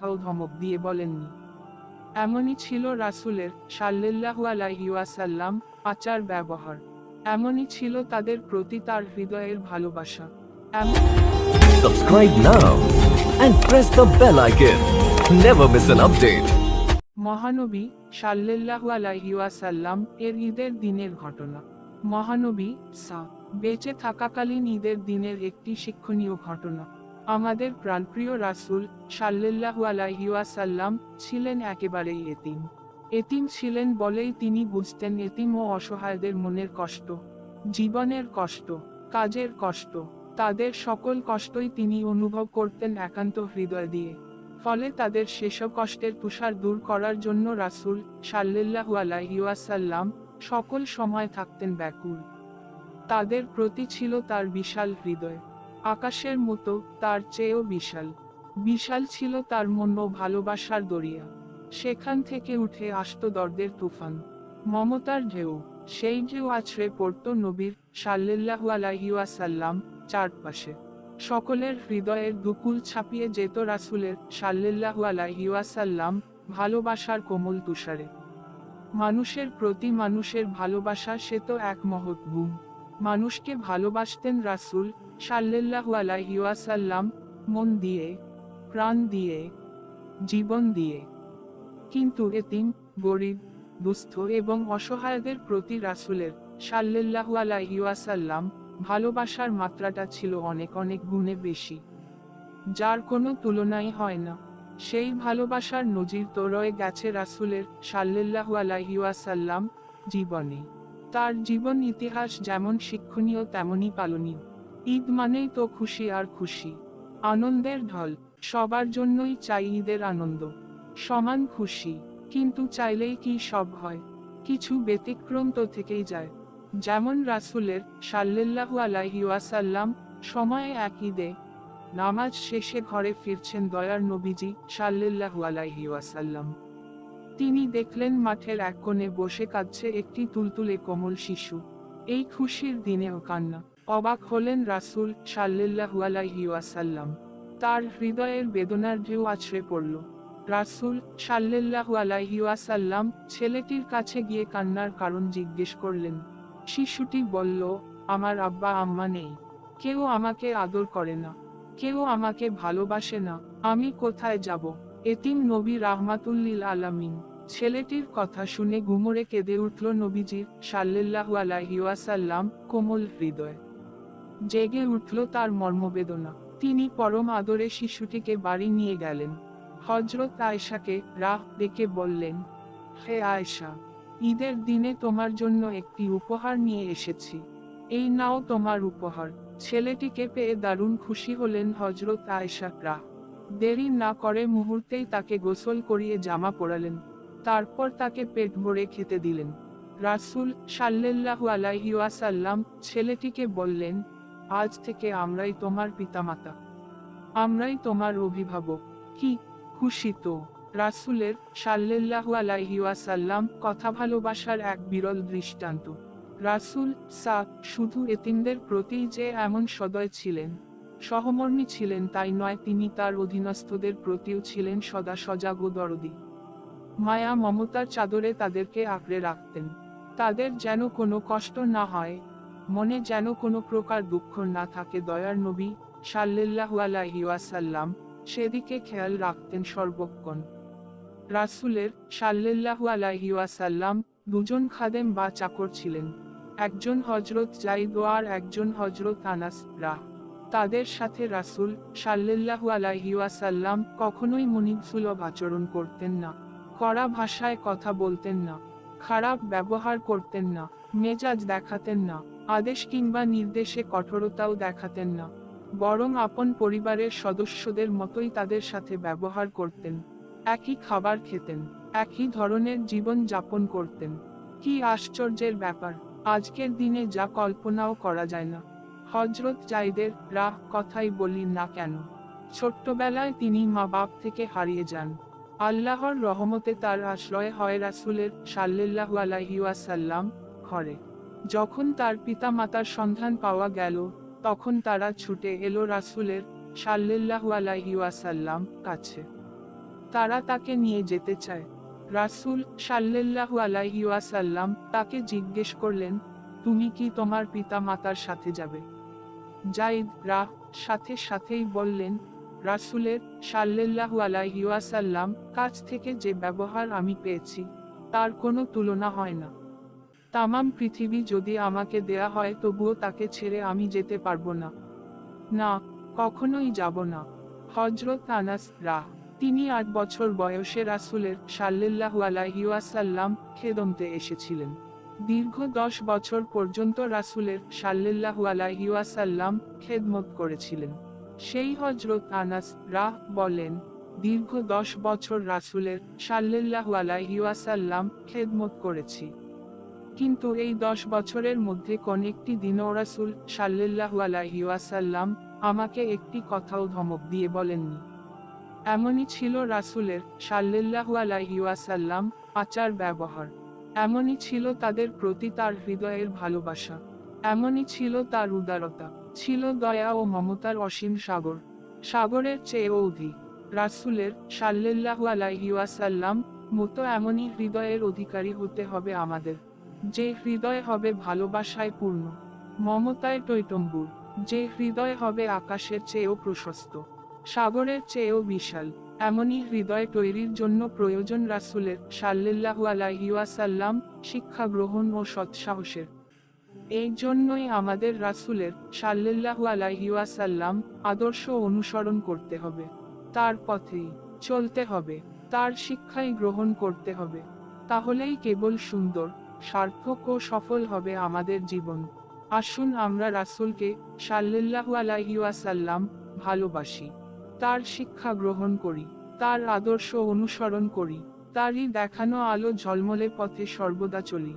কোথাও ধমক দিয়ে বলেননি। এমনই ছিল রাসুলের সাল্লাল্লাহু আলাইহি ওয়াসাল্লাম আচার ব্যবহার। এমনই ছিল তাদের প্রতি তার হৃদয়ের ভালোবাসা। Subscribe now and press the bell icon. Never miss an update. মহানবী সাল্লাল্লাহু আলাইহি ওয়াসাল্লাম এর ঈদের দিনের ঘটনা। মহানবী সা বেঁচে থাকাকালীন ঈদের দিনের একটি শিক্ষণীয় ঘটনা। আমাদের প্রাণপ্রিয় রাসূল সাল্লাল্লাহু আলাইহি ওয়াসাল্লাম ছিলেন একেবারেই এতিম। এতিম ছিলেন বলেই তিনি বুঝতেন এতিম ও অসহায়দের মনের কষ্ট, জীবনের কষ্ট, কাজের কষ্ট, তাদের সকল কষ্টই তিনি অনুভব করতেন একান্ত হৃদয় দিয়ে। ফলে তাদের সেসব কষ্টের তুষার দূর করার জন্য রাসূল সাল্লাল্লাহু আলাইহি ওয়াসাল্লাম সকল সময় থাকতেন ব্যাকুল। তাদের প্রতি ছিল তার বিশাল হৃদয়। আকাশের মতো, তার চেয়েও বিশাল। বিশাল ছিল তার মন ও ভালোবাসার দরিয়া। সেখান থেকে উঠে আসতো দর্দের তুফান। মমতার ঢেউ, সেই ঢেউ আছড়ে পড়তো নবীর সাল্লাল্লাহু আলাইহি ওয়াসাল্লাম চারপাশে। সকলের হৃদয়ের দুকুল ছাপিয়ে যেত রাসূলের সাল্লাল্লাহু আলাইহি ওয়াসাল্লাম ভালোবাসার কোমল তুষারে। মানুষের প্রতি মানুষের ভালোবাসা, সে তো এক মহৎ গুণ। মানুষকে ভালোবাসতেন রাসূল সাল্লাল্লাহু আলাইহি ওয়াসাল্লাম, মন দিয়ে, প্রাণ দিয়ে, জীবন দিয়ে। কিন্তু এতিম, গরিব, দুস্থ এবং অসহায়দের প্রতি রাসুলের সাল্লাল্লাহু আলাইহি ওয়াসাল্লাম ভালোবাসার মাত্রাটা ছিল অনেক অনেক গুণে বেশি। যার কোনো তুলনাই হয় না। সেই ভালোবাসার নজির তো রয়ে গেছে রাসূলের সাল্লাল্লাহু আলাইহি ওয়াসাল্লাম জীবনে। তার জীবন ইতিহাস যেমন শিক্ষণীয়, তেমনই পালনীয়। ঈদ মানেই তো খুশি আর খুশি। আনন্দের ঢল, সবার জন্যই চাই ঈদের আনন্দ। সমান খুশি, কিন্তু চাইলেই কি সব হয়? কিছু ব্যতিক্রম তো থেকেই যায়। যেমন রাসূলের সাল্লাল্লাহু আলাইহি ওয়াসাল্লাম সময়ে এক ঈদে নামাজ শেষে ঘরে ফিরছেন দয়ার নবীজি সাল্লাল্লাহু আলাইহি ওয়াসাল্লাম। তিনি দেখলেন মাঠের এক কোণে বসে কাঁদছে একটি তুলতুলে কোমল শিশু। এই খুশির দিনেও কান্না। অবাক হলেন রাসূল সাল্লাল্লাহু আলাইহি তার হৃদয়ের বেদনার ঢেউ আছড়ে পড়ল। রাসূল সাল্লাল্লাহু আলাইহি ওয়াসাল্লাম ছেলেটির কাছে গিয়ে কান্নার কারণ জিজ্ঞেস করলেন। শিশুটি বলল, আমার আব্বা আম্মা নেই। কেউ আমাকে আদর করে না। কেউ আমাকে ভালোবাসে না। আমি কোথায় যাব? এতিম নবী রাহমাতুল্লিল আলামিন। ছেলেটির কথা শুনে গুমরে কেঁদে উঠল নবীজির সাল্লাল্লাহু আলাইহি কোমল হৃদয়। জেগে উঠল তার মর্মবেদনা। তিনি পরম আদরে শিশুটিকে বাড়ি নিয়ে গেলেন। হজরত আয়েশাকে রাহ ডেকে বললেন, হে আয়েশা, ঈদের দিনে তোমার জন্য একটি উপহার নিয়ে এসেছি। এই নাও তোমার উপহার। ছেলেটিকে পেয়ে দারুণ খুশি হলেন হজরত আয়েশা রাহ। দেরি না করে মুহূর্তেই তাকে গোসল করিয়ে জামা পরালেন। তারপর তাকে পেট ভরে খেতে দিলেন। রাসূল সাল্লাল্লাহু আলাইহিওয়াসাল্লাম ছেলেটিকে বললেন, আজ থেকে আমরাই তোমার পিতামাতা। আমরাই তোমার অভিভাবক। কি খুশি তো। রাসূলের সাল্লাল্লাহু আলাইহিওয়াসাল্লাম কথা ভালোবাসার এক বিরল দৃষ্টান্ত। রাসূল সা শুধু এতিমদের প্রতিই যে এমন সদয় ছিলেন, সহমর্মী ছিলেন তাই নয়, তিনি তার অধীনস্থদের প্রতিও ছিলেন সদা সজাগ ও দরদি। মায়া মমতার চাদরে তাদেরকে আঁকড়ে রাখতেন। তাদের যেন কোনো কষ্ট না হয়, মনে যেন কোনো প্রকার দুঃখ না থাকে। দয়ার নবী সাল্লাল্লাহু আলাইহি ওয়াসাল্লাম সেদিকে খেয়াল রাখতেন সর্বক্ষণ। রাসূলের সাল্লাল্লাহু আলাইহি ওয়াসাল্লাম দুজন খাদেম বা চাকর ছিলেন। একজন হজরত জাইদ আর একজন হজরত আনাস রাহ। তাদের সাথে রাসূল সাল্লাল্লাহু আলাইহি ওয়াসাল্লাম কখনোই মুনিবসুলভ আচরণ করতেন না। কড়া ভাষায় কথা বলতেন না, খারাপ ব্যবহার করতেন না, মেজাজ দেখাতেন না, আদেশ কিংবা নির্দেশে কঠোরতাও দেখাতেন না, বরং আপন পরিবারের সদস্যদের মতোই তাদের সাথে ব্যবহার করতেন, একই খাবার খেতেন, একই ধরনের জীবন যাপন করতেন। কি আশ্চর্যের ব্যাপার, আজকের দিনে যা কল্পনাও করা যায় না। হজরত জাইদের রাহ কথাই বলি না কেন। ছোট্টবেলায় তিনি মা বাপ থেকে হারিয়ে যান। আল্লাহর রহমতে তার আশ্রয় হয় রাসূলের সাল্লাল্লাহু আলাইহি ওয়াসাল্লাম ঘরে। যখন তার পিতা মাতার সন্ধান পাওয়া গেল, তখন তারা ছুটে এলো রাসূলের সাল্লাল্লাহু আলাইহি ওয়াসাল্লাম কাছে। তারা তাকে নিয়ে যেতে চায়। রাসূল সাল্লাল্লাহু আলাইহি ওয়াসাল্লাম তাকে জিজ্ঞেস করলেন, তুমি কি তোমার পিতা মাতার সাথে যাবে? জাইদ রাহ সাথে সাথেই বললেন রাসূলের সাল্লাল্লাহু আলাইহাসাল্লাম কাছ থেকে যে ব্যবহার আমি পেয়েছি, তার কোনো তুলনা হয় না। তামাম পৃথিবী যদি আমাকে দেয়া হয়, তবুও তাকে ছেড়ে আমি যেতে পারব না। না, কখনোই যাব না। হজরত আনাস রাহ, তিনি আট বছর বয়সে রাসূলের সাল্লাল্লাহু আলাইহাসাল্লাম খেদমতে এসেছিলেন। দীর্ঘ দশ বছর পর্যন্ত রাসূলের সাল্লাল্লাহু আলাইহি ওয়াসাল্লাম খেদমত করেছিলেন। সেই হজরত আনাস রাহ বলেন, দীর্ঘ দশ বছর রাসূলের সাল্লাল্লাহু আলাইহি ওয়াসাল্লাম খেদমত করেছি। কিন্তু এই দশ বছরের মধ্যে কোন একটি দিনও রাসূল সাল্লাল্লাহু আলাইহি ওয়াসাল্লাম আমাকে একটি কথাও ধমক দিয়ে বলেননি। এমনই ছিল রাসুলের সাল্লাল্লাহু আলাইহি ওয়াসাল্লাম আচার ব্যবহার। এমনই ছিল তাদের প্রতি তার হৃদয়ের ভালোবাসা। এমনই ছিল তার উদারতা। ছিল দয়া ও মমতার অসীম সাগর। সাগরের চেয়েও অধিক। রাসূলের সাল্লাল্লাহু আলাইহি ওয়াসাল্লাম মতো এমনই হৃদয়ের অধিকারী হতে হবে আমাদের। যে হৃদয় হবে ভালোবাসায় পূর্ণ। মমতায় টৈটম্বুর যে হৃদয় হবে আকাশের চেয়েও প্রশস্ত। সাগরের চেয়েও বিশাল। এমনই হৃদয় তৈরির জন্য প্রয়োজন রাসূলের সাল্লাল্লাহু আলাইহি ওয়াসাল্লাম শিক্ষা গ্রহণ ও সৎসাহসের। এই জন্যই আমাদের রাসূলের সাল্লাল্লাহু আলাইহি ওয়াসাল্লাম আদর্শ অনুসরণ করতে হবে। তার পথেই চলতে হবে, তার শিক্ষাই গ্রহণ করতে হবে। তাহলেই কেবল সুন্দর, সার্থক ও সফল হবে আমাদের জীবন। আসুন আমরা রাসূলকে সাল্লাল্লাহু আলাইহি ওয়াসাল্লাম ভালোবাসি, তার শিক্ষা গ্রহণ করি, তার আদর্শ অনুসরণ করি, তারই দেখানো আলো ঝলমলে পথে সর্বদা চলি।